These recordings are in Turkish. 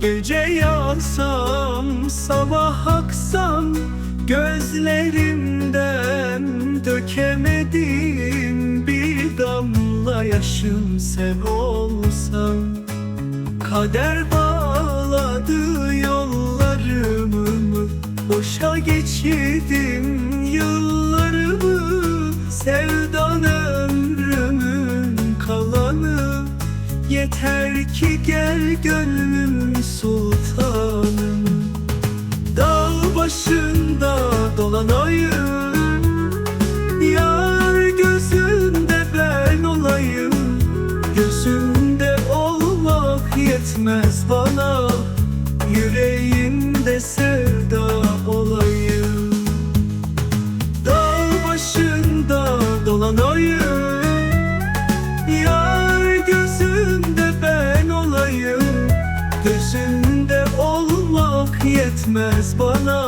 Gece yansam sabah aksam Gözlerimden dökemediğim bir damla yaşım sen olsan Kader bağladı yollarımı Boşa geçirdim yıllarımı Yeter ki gel gönlüm sultanım. Dağ başında dolanayım. Yar gözünde ben olayım. Gözünde olmak yetmez bana. Yüreğinde sevda olmak yetmez bana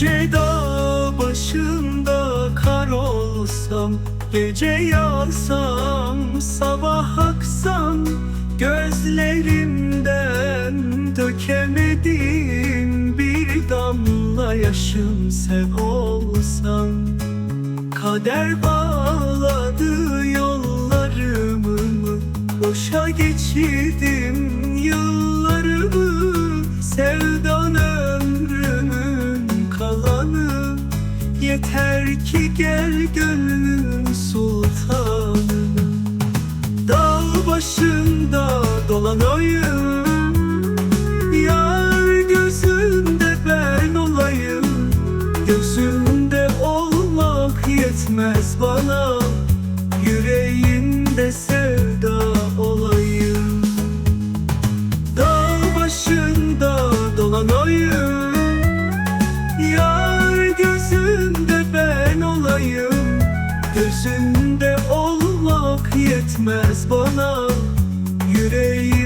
Yüce dağ başında kar olsam Gece yansam sabah aksam Gözlerimden dökemediğim bir damla yaşım sen olsan. Kader bağladı yollarımı Boşa geçirdim gönlüm yetmez bana. Yüreğim